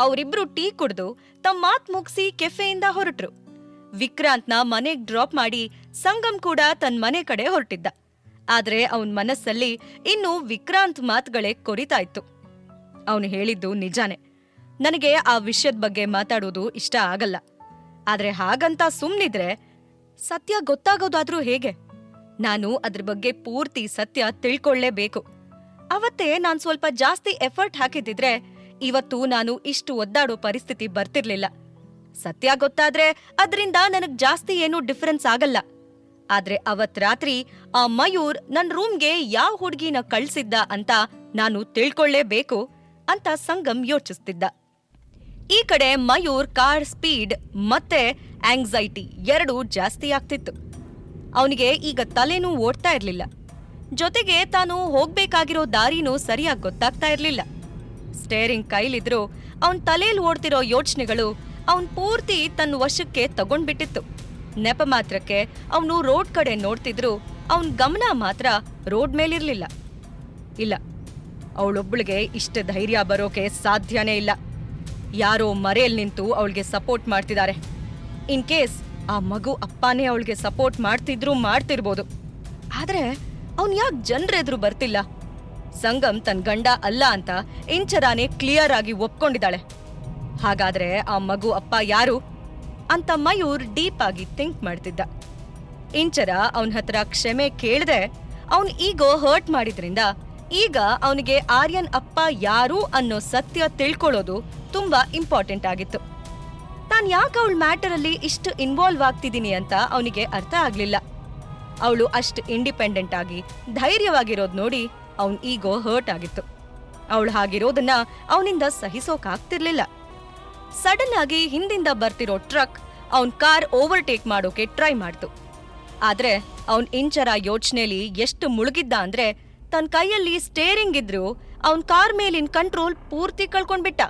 ಅವರಿಬ್ರು ಟೀ ಕುಡ್ದು ತಮ್ಮ ಮಾತ್ ಮುಗಿಸಿ ಕೆಫೆಯಿಂದ ಹೊರಟ್ರು. ವಿಕ್ರಾಂತ್ನ ಮನೆಗ್ ಡ್ರಾಪ್ ಮಾಡಿ ಸಂಗಮ್ ಕೂಡ ತನ್ನ ಮನೆ ಕಡೆ ಹೊರಟಿದ್ದ. ಆದ್ರೆ ಅವನ್ ಮನಸ್ಸಲ್ಲಿ ಇನ್ನು ವಿಕ್ರಾಂತ್ ಮಾತುಗಳೇ ಕೊರಿತಾ ಇತ್ತು. ಅವನು ಹೇಳಿದ್ದು ನಿಜಾನೆ. ನನಗೆ ಆ ವಿಷಯದ ಬಗ್ಗೆ ಮಾತಾಡೋದು ಇಷ್ಟ ಆಗಲ್ಲ. ಆದ್ರೆ ಹಾಗಂತ ಸುಮ್ನಿದ್ರೆ ಸತ್ಯ ಗೊತ್ತಾಗೋದಾದ್ರೂ ಹೇಗೆ? ನಾನು ಅದ್ರ ಬಗ್ಗೆ ಪೂರ್ತಿ ಸತ್ಯ ತಿಳ್ಕೊಳ್ಳೇಬೇಕು ಅವತ್ತೇ ನಾನ್ ಸ್ವಲ್ಪ ಜಾಸ್ತಿ ಎಫರ್ಟ್ ಹಾಕಿದ್ದಿದ್ರೆ ಇವತ್ತು ನಾನು ಇಷ್ಟು ಒದ್ದಾಡೋ ಪರಿಸ್ಥಿತಿ ಬರ್ತಿರ್ಲಿಲ್ಲ. ಸತ್ಯ ಗೊತ್ತಾದ್ರೆ ಅದರಿಂದ ನನಗ್ ಜಾಸ್ತಿ ಏನೂ ಡಿಫರೆನ್ಸ್ ಆಗಲ್ಲ. ಆದ್ರೆ ಅವತ್ ರಾತ್ರಿ ಆ ಮಯೂರ್ ನನ್ ರೂಮ್ಗೆ ಯಾವ ಹುಡುಗಿನ ಕಳ್ಸಿದ್ದ ಅಂತ ನಾನು ತಿಳ್ಕೊಳ್ಳೇಬೇಕು ಅಂತ ಸಂಗಮ್ ಯೋಚಿಸ್ತಿದ್ದ. ಈ ಕಡೆ ಮಯೂರ್ ಕಾರ್ ಸ್ಪೀಡ್ ಮತ್ತೆ ಆಂಗ್ಸೈಟಿ ಎರಡೂ ಜಾಸ್ತಿ ಆಗ್ತಿತ್ತು. ಅವನಿಗೆ ಈಗ ತಲೆನೂ ಓಡ್ತಾ ಇರ್ಲಿಲ್ಲ. ಜೊತೆಗೆ ತಾನು ಹೋಗ್ಬೇಕಾಗಿರೋ ದಾರಿನೂ ಸರಿಯಾಗಿ ಗೊತ್ತಾಗ್ತಾ ಇರ್ಲಿಲ್ಲ. ಸ್ಟೇರಿಂಗ್ ಕೈಲಿದ್ರೂ ಅವನ್ ತಲೆಯಲ್ಲಿ ಓಡ್ತಿರೋ ಯೋಚನೆಗಳು ಅವನ್ ಪೂರ್ತಿ ತನ್ನ ವಶಕ್ಕೆ ತಗೊಂಡ್ಬಿಟ್ಟಿತ್ತು. ನೆಪ ಮಾತ್ರಕ್ಕೆ ಅವನು ರೋಡ್ ಕಡೆ ನೋಡ್ತಿದ್ರು ಅವನ್ ಗಮನ ಮಾತ್ರ ರೋಡ್ ಮೇಲಿರ್ಲಿಲ್ಲ. ಇಲ್ಲ ಅವಳೊಬ್ಬಳಿಗೆ ಇಷ್ಟ ಧೈರ್ಯ ಬರೋಕೆ ಸಾಧ್ಯನೇ ಇಲ್ಲ. ಯಾರೋ ಮರೆಯಲ್ಲಿ ನಿಂತು ಅವಳಿಗೆ ಸಪೋರ್ಟ್ ಮಾಡ್ತಿದ್ದಾರೆ ಇನ್ ಕೇಸ್ ಆ ಮಗು ಅಪ್ಪನೇ ಅವಳಿಗೆ ಸಪೋರ್ಟ್ ಮಾಡ್ತಿದ್ರು ಮಾಡ್ತಿರ್ಬೋದು. ಆದ್ರೆ ಅವನ್ ಯಾಕೆ ಜನರೆದುರು ಬರ್ತಿಲ್ಲ? ಸಂಗಮ್ ತನ್ ಗಂಡ ಅಲ್ಲ ಅಂತ ಇಂಚರಾನೆ ಕ್ಲಿಯರ್ ಆಗಿ ಒಪ್ಕೊಂಡಿದ್ದಾಳೆ. ಹಾಗಾದ್ರೆ ಆ ಮಗು ಅಪ್ಪ ಯಾರು? ಅಂತ ಮಯೂರ್ ಡೀಪ್ ಆಗಿ ಥಿಂಕ್ ಮಾಡ್ತಿದ್ದ. ಇಂಚರ ಅವನ ಹತ್ರ ಕ್ಷಮೆ ಕೇಳದೆ ಅವನ್ ಈಗೋ ಹರ್ಟ್ ಮಾಡಿದ್ರಿಂದ ಈಗ ಅವನಿಗೆ ಆರ್ಯನ್ ಅಪ್ಪ ಯಾರು ಅನ್ನೋ ಸತ್ಯ ತಿಳ್ಕೊಳ್ಳೋದು ತುಂಬಾ ಇಂಪಾರ್ಟೆಂಟ್ ಆಗಿತ್ತು. ತಾನ್ ಯಾಕೆ ಅವಳ ಮ್ಯಾಟರ್ ಅಲ್ಲಿ ಇಷ್ಟು ಇನ್ವಾಲ್ವ್ ಆಗ್ತಿದ್ದೀನಿ ಅಂತ ಅವನಿಗೆ ಅರ್ಥ ಆಗ್ಲಿಲ್ಲ. ಅವಳು ಅಷ್ಟು ಇಂಡಿಪೆಂಡೆಂಟ್ ಆಗಿ ಧೈರ್ಯವಾಗಿರೋದ್ ನೋಡಿ ಅವನ್ ಈಗೋ ಹರ್ಟ್ ಆಗಿತ್ತು. ಅವಳು ಹಾಗಿರೋದನ್ನ ಅವನಿಂದ ಸಹಿಸೋಕಾಗ್ತಿರ್ಲಿಲ್ಲ. ಸಡನ್ ಆಗಿ ಹಿಂದಿಂದ ಬರ್ತಿರೋ ಟ್ರಕ್ ಅವನ್ ಕಾರ್ ಓವರ್ಟೇಕ್ ಮಾಡೋಕೆ ಟ್ರೈ ಮಾಡ್ತು. ಆದ್ರೆ ಅವನ್ ಇಂಚರ ಯೋಚನೆಲಿ ಎಷ್ಟು ಮುಳುಗಿದ್ದ ಅಂದ್ರೆ ತನ್ ಕೈಯಲ್ಲಿ ಸ್ಟೇರಿಂಗ್ ಇದ್ರು ಅವನ್ ಕಾರ್ ಮೇಲಿನ ಕಂಟ್ರೋಲ್ ಪೂರ್ತಿ ಕಳ್ಕೊಂಡ್ಬಿಟ್ಟ.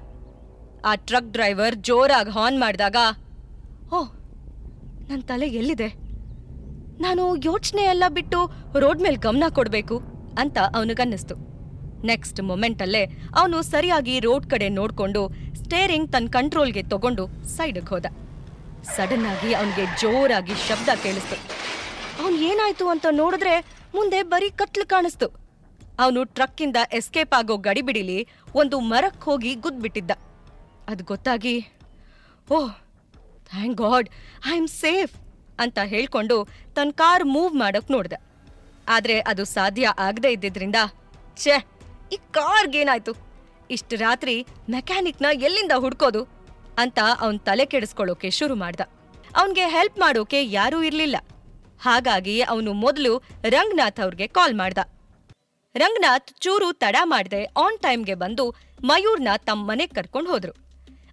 ಆ ಟ್ರಕ್ ಡ್ರೈವರ್ ಜೋರಾಗಿ ಹಾರ್ನ್ ಮಾಡಿದಾಗ, ಓ, ನನ್ ತಲೆ ಎಲ್ಲಿದೆ? ನಾನು ಯೋಚನೆ ಎಲ್ಲ ಬಿಟ್ಟು ರೋಡ್ ಮೇಲೆ ಗಮನ ಕೊಡ್ಬೇಕು. ಅಂತ ಅವನಿಗನ್ನಿಸ್ತು. ನೆಕ್ಸ್ಟ್ ಮೊಮೆಂಟಲ್ಲೇ ಅವನು ಸರಿಯಾಗಿ ರೋಡ್ ಕಡೆ ನೋಡ್ಕೊಂಡು ಸ್ಟೇರಿಂಗ್ ತನ್ನ ಕಂಟ್ರೋಲ್ಗೆ ತಗೊಂಡು ಸೈಡ್ಗೆ ಹೋದ. ಸಡನ್ ಆಗಿ ಅವನಿಗೆ ಜೋರಾಗಿ ಶಬ್ದ ಕೇಳಿಸ್ತು. ಅವನ್ ಏನಾಯ್ತು ಅಂತ ನೋಡಿದ್ರೆ ಮುಂದೆ ಬರೀ ಕತ್ಲು ಕಾಣಿಸ್ತು. ಅವನು ಟ್ರಕ್ಕಿಂದ ಎಸ್ಕೇಪ್ ಆಗೋ ಗಡಿಬಿಡಿಲಿ ಒಂದು ಮರಕ್ಕೆ ಹೋಗಿ ಗುದ್ಬಿಟ್ಟಿದ್ದ. ಅದು ಗೊತ್ತಾಗಿ, ಓಹ್ thank God I am safe ಅಂತ ಹೇಳ್ಕೊಂಡು ತನ್ನ ಕಾರ್ ಮೂವ್ ಮಾಡಕ್ ನೋಡ್ದ. ಆದ್ರೆ ಅದು ಸಾಧ್ಯ ಆಗದೆ ಇದ್ದಿದ್ರಿಂದ, ಛೇ, ಈ ಕಾರ್ಗೇನಾಯ್ತು ಇಷ್ಟು ರಾತ್ರಿ ಮೆಕ್ಯಾನಿಕ್ನ ಎಲ್ಲಿಂದ ಹುಡ್ಕೋದು ಅಂತ ಅವನ್ ತಲೆ ಕೆಡಿಸ್ಕೊಳ್ಳೋಕೆ ಶುರು ಮಾಡ್ದ. ಅವನ್ಗೆ ಹೆಲ್ಪ್ ಮಾಡೋಕೆ ಯಾರೂ ಇರ್ಲಿಲ್ಲ. ಹಾಗಾಗಿ ಅವನು ಮೊದಲು ರಂಗನಾಥ್ ಅವ್ರಿಗೆ ಕಾಲ್ ಮಾಡ್ದ. ರಂಗನಾಥ್ ಚೂರು ತಡ ಮಾಡದೆ ಆನ್ ಟೈಮ್ಗೆ ಬಂದು ಮಯೂರ್ನ ತಮ್ಮ ಮನೆಗ್ ಕರ್ಕೊಂಡು ಹೋದ್ರು.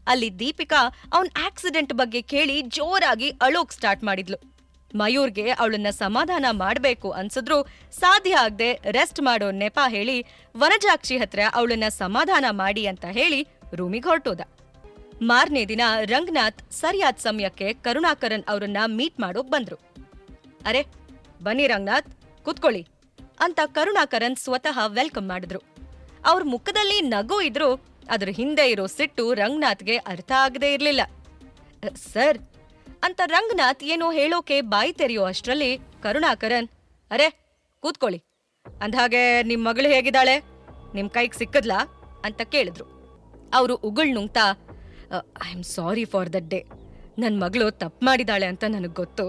ಅಲ್ಲಿ ದೀಪಿಕಾ ಅವನ್ ಆಕ್ಸಿಡೆಂಟ್ ಬಗ್ಗೆ ಕೇಳಿ ಜೋರಾಗಿ ಅಳೋಕ್ ಸ್ಟಾರ್ಟ್ ಮಾಡಿದ್ಲು. ಮಯೂರ್ಗೆ ಅವಳನ್ನ ಸಮಾಧಾನ ಮಾಡಬೇಕು ಅನ್ಸಿದ್ರು ಸಾಧ್ಯ ಆಗದೆ ರೆಸ್ಟ್ ಮಾಡೋ ನೆಪ ಹೇಳಿ ವನಜಾಕ್ಷಿ ಹತ್ರ ಅವಳನ್ನ ಸಮಾಧಾನ ಮಾಡಿ ಅಂತ ಹೇಳಿ ರೂಮಿಗೆ ಹೊರಟೋದ. ಮಾರನೇ ದಿನ ರಂಗನಾಥ್ ಸರಿಯಾದ ಸಮಯಕ್ಕೆ ಕರುಣಾಕರನ್ ಅವರನ್ನ ಮೀಟ್ ಮಾಡೋಕ್ ಬಂದ್ರು. ಅರೆ, ಬನ್ನಿ ರಂಗನಾಥ್, ಕುತ್ಕೊಳ್ಳಿ ಅಂತ ಕರುಣಾಕರನ್ ಸ್ವತಃ ವೆಲ್ಕಮ್ ಮಾಡಿದ್ರು. ಅವ್ರ ಮುಖದಲ್ಲಿ ನಗು ಇದ್ರು ಅದ್ರ ಹಿಂದೆ ಇರೋ ಸಿಟ್ಟು ರಂಗನಾಥ್ಗೆ ಅರ್ಥ ಆಗದೇ ಇರ್ಲಿಲ್ಲ. ಸರ್ ಅಂತ ರಂಗನಾಥ್ ಏನೋ ಹೇಳೋಕೆ ಬಾಯಿ ತೆರೆಯೋ ಅಷ್ಟರಲ್ಲಿ ಕರುಣಾಕರನ್, ಅರೆ, ಕೂತ್ಕೊಳ್ಳಿ. ಅಂದ್ಹಾಗೆ, ನಿಮ್ ಮಗಳು ಹೇಗಿದ್ದಾಳೆ? ನಿಮ್ ಕೈಗೆ ಸಿಕ್ಕದ್ಲಾ? ಅಂತ ಕೇಳಿದ್ರು. ಅವರು ಉಗುಳ್ ನುಂಗ್ತಾ I am sorry for that day ನನ್ನ ಮಗಳು ತಪ್ಪು ಮಾಡಿದಾಳೆ ಅಂತ ನನಗೆ ಗೊತ್ತು.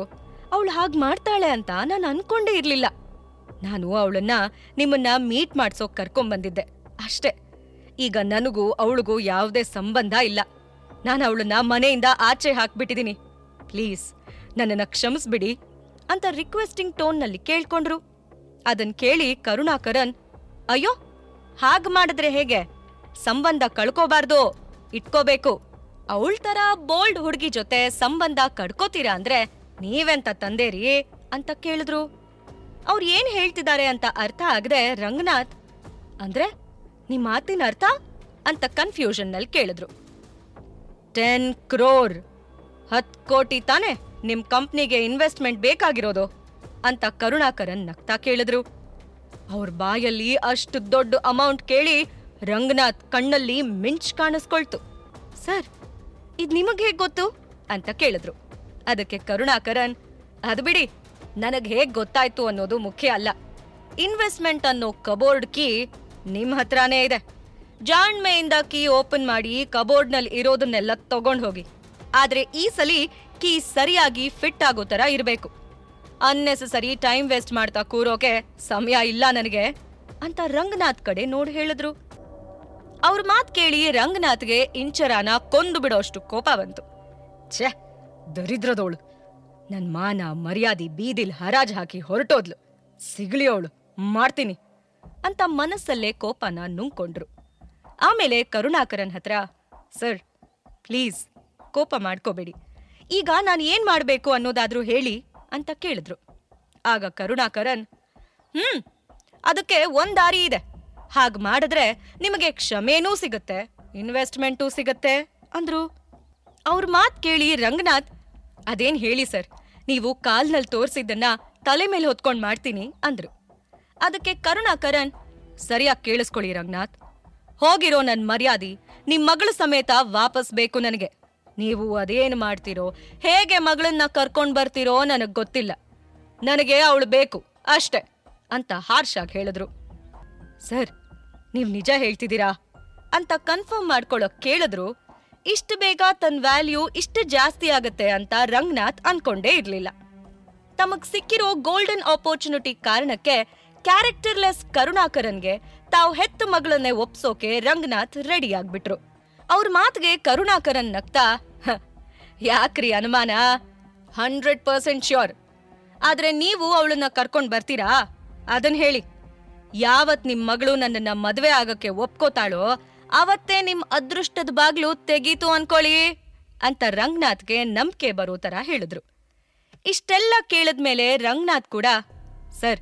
ಅವಳು ಹಾಗೆ ಮಾಡ್ತಾಳೆ ಅಂತ ನಾನು ಅನ್ಕೊಂಡೇ ಇರಲಿಲ್ಲ. ನಾನು ಅವಳನ್ನ ನಿಮ್ಮನ್ನ ಮೀಟ್ ಮಾಡ್ಸೋಕ್ ಕರ್ಕೊಂಬಂದಿದ್ದೆ ಅಷ್ಟೇ. ಈಗ ನನಗೂ ಅವಳಿಗೂ ಯಾವುದೇ ಸಂಬಂಧ ಇಲ್ಲ. ನಾನು ಅವಳನ್ನ ಮನೆಯಿಂದ ಆಚೆ ಹಾಕ್ಬಿಟ್ಟಿದ್ದೀನಿ ಪ್ಲೀಸ್, ನನ್ನನ್ನು ಕ್ಷಮಿಸ್ಬಿಡಿ ಅಂತ ರಿಕ್ವೆಸ್ಟಿಂಗ್ ಟೋನ್ನಲ್ಲಿ ಕೇಳ್ಕೊಂಡ್ರು. ಅದನ್ ಕೇಳಿ ಕರುಣಾಕರನ್, ಅಯ್ಯೋ, ಹಾಗ್ ಮಾಡಿದ್ರೆ ಹೇಗೆ? ಸಂಬಂಧ ಕಳ್ಕೋಬಾರ್ದು, ಇಟ್ಕೋಬೇಕು. ಅವಳ ತರ ಬೋಲ್ಡ್ ಹುಡುಗಿ ಜೊತೆ ಸಂಬಂಧ ಕಡ್ಕೋತೀರಾ ಅಂದ್ರೆ ನೀವೆಂತ ತಂದೇರಿ? ಅಂತ ಕೇಳಿದ್ರು. ಅವ್ರು ಏನ್ ಹೇಳ್ತಿದ್ದಾರೆ ಅಂತ ಅರ್ಥ ಆಗದೆ ರಂಗನಾಥ್, ಅಂದ್ರೆ ನಿಮ್ ಮಾತಿನ ಅರ್ಥ? ಅಂತ ಕನ್ಫ್ಯೂಷನ್ನಲ್ಲಿ ಕೇಳಿದ್ರು. ಟೆನ್ ಕ್ರೋರ್ ಹತ್ ಕೋಟಿ ತಾನೆ ನಿಮ್ ಕಂಪ್ನಿಗೆ ಇನ್ವೆಸ್ಟ್ಮೆಂಟ್ ಬೇಕಾಗಿರೋದು ಅಂತ ಕರುಣಾಕರನ್ ನಗ್ತಾ ಕೇಳಿದ್ರು. ಅವ್ರ ಬಾಯಲ್ಲಿ ಅಷ್ಟು ದೊಡ್ಡ ಅಮೌಂಟ್ ಕೇಳಿ ರಂಗನಾಥ್ ಕಣ್ಣಲ್ಲಿ ಮಿಂಚ್ ಕಾಣಿಸ್ಕೊಳ್ತು. ಸರ್, ಇದು ನಿಮಗ್ ಹೇಗ್ ಗೊತ್ತು? ಅಂತ ಕೇಳಿದ್ರು. ಅದಕ್ಕೆ ಕರುಣಾಕರನ್, ಅದು ಬಿಡಿ, ನನಗ್ ಹೇಗ್ ಗೊತ್ತಾಯ್ತು ಅನ್ನೋದು ಮುಖ್ಯ ಅಲ್ಲ. ಇನ್ವೆಸ್ಟ್ಮೆಂಟ್ ಅನ್ನೋ ಕಬೋರ್ಡ್ ಕೀ ನಿಮ್ ಹತ್ರನೇ ಇದೆ. ಜಾಣ್ಮೆಯಿಂದ ಕೀ ಓಪನ್ ಮಾಡಿ ಕಬೋರ್ಡ್ನಲ್ಲಿ ಇರೋದನ್ನೆಲ್ಲ ತಗೊಂಡ್ ಹೋಗಿ. ಆದ್ರೆ ಈ ಸಲಿ ಕೀ ಸರಿಯಾಗಿ ಫಿಟ್ ಆಗೋ ತರ ಇರಬೇಕು. ಅನ್ನೆಸೆಸರಿ ಟೈಮ್ ವೇಸ್ಟ್ ಮಾಡ್ತಾ ಕೂರೋಕೆ ಸಮಯ ಇಲ್ಲ ನನಗೆ ಅಂತ ರಂಗನಾಥ್ ಕಡೆ ನೋಡಿ ಹೇಳಿದ್ರು. ಅವ್ರ ಮಾತ್ ಕೇಳಿ ರಂಗನಾಥ್ಗೆ ಇಂಚರಾನ ಕೊಂದು ಬಿಡೋಷ್ಟು ಕೋಪ ಬಂತು. ಛೇ, ದರಿದ್ರದೋಳು. ನನ್ ಮಾನ ಮರ್ಯಾದೆ ಬೀದಿಲ್ ಹರಾಜ್ ಹಾಕಿ ಹೊರಟೋದ್ಲು. ಸಿಗ್ಲಿಯೋಳು ಮಾಡ್ತೀನಿ ಅಂತ ಮನಸ್ಸಲ್ಲೇ ಕೋಪನ ನುಂಗ್ಕೊಂಡ್ರು. ಆಮೇಲೆ ಕರುಣಾಕರನ್ ಹತ್ರ, ಸರ್, ಪ್ಲೀಸ್ ಕೋಪ ಮಾಡ್ಕೋಬೇಡಿ. ಈಗ ನಾನು ಏನ್ ಮಾಡ್ಬೇಕು ಅನ್ನೋದಾದ್ರೂ ಹೇಳಿ ಅಂತ ಕೇಳಿದ್ರು. ಆಗ ಕರುಣಾಕರನ್, ಹ್ಮ್, ಅದಕ್ಕೆ ಒಂದ್ ದಾರಿ ಇದೆ. ಹಾಗ್ ಮಾಡಿದ್ರೆ ನಿಮಗೆ ಕ್ಷಮೆನೂ ಸಿಗುತ್ತೆ, ಇನ್ವೆಸ್ಟ್ಮೆಂಟೂ ಸಿಗತ್ತೆ, ಅಂದ್ರು. ಅವ್ರ ಮಾತ್ ಕೇಳಿ ರಂಗನಾಥ್, ಅದೇನ್ ಹೇಳಿ ಸರ್, ನೀವು ಕಾಲ್ನಲ್ಲಿ ತೋರ್ಸಿದ್ದನ್ನ ತಲೆ ಮೇಲೆ ಹೊತ್ಕೊಂಡ್ ಮಾಡ್ತೀನಿ, ಅಂದ್ರು. ಅದಕ್ಕೆ ಕರುಣಾಕರನ್, ಸರಿಯಾಗಿ ಕೇಳಿಸ್ಕೊಳ್ಳಿ ರಂಗನಾಥ್, ಹೋಗಿರೋ ನನ್ ಮರ್ಯಾದಿ ನಿಮ್ ಮಗಳು ಸಮೇತ ವಾಪಸ್ ಬೇಕು ನನಗೆ. ನೀವು ಅದೇನ್ ಮಾಡ್ತೀರೋ ಹೇಗೆ ಮಗಳನ್ನ ಕರ್ಕೊಂಡ್ ಬರ್ತೀರೋ ನನಗ್ ಗೊತ್ತಿಲ್ಲ. ನನಗೆ ಅವಳು ಬೇಕು ಅಷ್ಟೆ ಅಂತ ಹಾರ್ಷಾಗಿ ಹೇಳಿದ್ರು. ಸರ್ ನೀವ್ ನಿಜ ಹೇಳ್ತಿದ್ದೀರಾ? ಅಂತ ಕನ್ಫರ್ಮ್ ಮಾಡ್ಕೊಳ್ಳೋ ಕೇಳಿದ್ರು. ಇಷ್ಟು ಬೇಗ ತನ್ನ ವ್ಯಾಲ್ಯೂ ಇಷ್ಟು ಜಾಸ್ತಿ ಆಗತ್ತೆ ಅಂತ ರಂಗನಾಥ್ ಅನ್ಕೊಂಡೇ ಇರ್ಲಿಲ್ಲ. ತಮಗ್ ಸಿಕ್ಕಿರೋ ಗೋಲ್ಡನ್ ಆಪರ್ಚುನಿಟಿ ಕಾರಣಕ್ಕೆ ಕ್ಯಾರೆಕ್ಟರ್ಲೆಸ್ ಕರುಣಾಕರನ್ಗೆ ತಾವು ಹೆತ್ತ ಮಗಳನ್ನೇ ಒಪ್ಸೋಕೆ ರಂಗನಾಥ್ ರೆಡಿ ಆಗ್ಬಿಟ್ರು. ಅವ್ರ ಮಾತಿಗೆ ಕರುಣಾಕರನ್ ನಗ್ತಾ "ಹ, ಯಾಕ್ರಿ ಅನುಮಾನ? Hundred percent sure. ಆದ್ರೆ ನೀವು ಅವಳನ್ನ ಕರ್ಕೊಂಡ್ ಬರ್ತೀರಾ? ಅದನ್ ಹೇಳಿ. ಯಾವತ್ ನಿಮ್ ಮಗಳು ನನ್ನನ್ನ ಮದ್ವೆ ಆಗಕ್ಕೆ ಒಪ್ಕೋತಾಳೋ, ಅವತ್ತೇ ನಿಮ್ ಅದೃಷ್ಟದ ಬಾಗ್ಲು ತೆಗೀತು ಅನ್ಕೊಳ್ಳಿ ಅಂತ ರಂಗನಾಥ್ಗೆ ನಂಬಿಕೆ ಬರೋ ತರ ಹೇಳಿದ್ರು. ಇಷ್ಟೆಲ್ಲ ಕೇಳಿದ್ಮೇಲೆ ರಂಗನಾಥ್ ಕೂಡ, ಸರ್,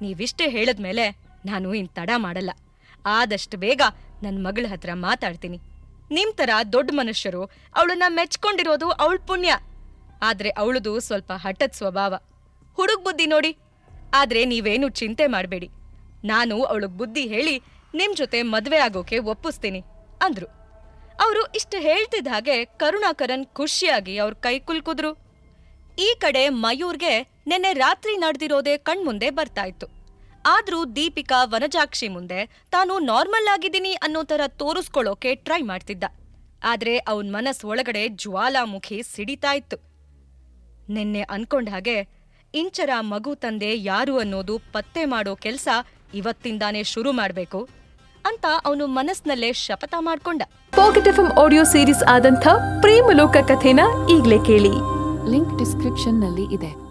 ನೀವಿಷ್ಟು ಹೇಳಿದ್ಮೇಲೆ ನಾನು ಇನ್ ತಡ ಮಾಡಲ್ಲ. ಆದಷ್ಟು ಬೇಗ ನನ್ನ ಮಗಳ ಹತ್ರ ಮಾತಾಡ್ತೀನಿ. ನಿಮ್ ತರ ದೊಡ್ಡ ಮನುಷ್ಯರು ಅವಳನ್ನ ಮೆಚ್ಕೊಂಡಿರೋದು ಅವಳ ಪುಣ್ಯ. ಆದ್ರೆ ಅವಳದು ಸ್ವಲ್ಪ ಹಠದ್ ಸ್ವಭಾವ. ಹುಡುಗ್ ಬುದ್ಧಿ ನೋಡಿ. ಆದ್ರೆ ನೀವೇನು ಚಿಂತೆ ಮಾಡಬೇಡಿ. ನಾನು ಅವಳಗ್ ಬುದ್ಧಿ ಹೇಳಿ ನಿಮ್ ಜೊತೆ ಮದ್ವೆ ಆಗೋಕೆ ಒಪ್ಪಿಸ್ತೀನಿ, ಅಂದ್ರು. ಅವರು ಇಷ್ಟು ಹೇಳ್ತಿದ್ದ ಹಾಗೆ ಕರುಣಾಕರನ್ ಖುಷಿಯಾಗಿ ಅವ್ರ ಕೈ ಕುಲ್ಕುದ್ರು. ಈ ಕಡೆ ಮಯೂರ್ಗೆ ನೆನ್ನೆ ರಾತ್ರಿ ನಡೆದಿರೋದೇ ಕಣ್ಮುಂದೆ ಬರ್ತಾ ಇತ್ತು. ಆದ್ರೂ ದೀಪಿಕಾ ವನಜಾಕ್ಷಿ ಮುಂದೆ ತಾನು ನಾರ್ಮಲ್ ಆಗಿದ್ದೀನಿ ಅನ್ನೋ ತರ ತೋರಿಸ್ಕೊಳ್ಳೋಕೆ ಟ್ರೈ ಮಾಡ್ತಿದ್ದ. ಆದ್ರೆ ಅವನ್ ಮನಸ್ ಒಳಗಡೆ ಜ್ವಾಲಾಮುಖಿ ಸಿಡಿತಾ ಇತ್ತು. ನಿನ್ನೆ ಅನ್ಕೊಂಡ ಹಾಗೆ ಇಂಚರ ಮಗು ತಂದೆ ಯಾರು ಅನ್ನೋದು ಪತ್ತೆ ಮಾಡೋ ಕೆಲ್ಸ ಇವತ್ತಿಂದಾನೇ ಶುರು ಮಾಡ್ಬೇಕು ಅಂತ ಅವನು ಮನಸ್ನಲ್ಲೇ ಶಪಥ ಮಾಡ್ಕೊಂಡ. ಪಾಕೆಟ್ ಎಫ್ ಆಡಿಯೋ ಸೀರೀಸ್ ಆದಂಥ ಪ್ರೇಮಲೋಕ ಕಥೆನ ಈಗ್ಲೇ ಕೇಳಿ. ಲಿಂಕ್ ಡಿಸ್ಕ್ರಿಪ್ಷನ್ನಲ್ಲಿ ಇದೆ.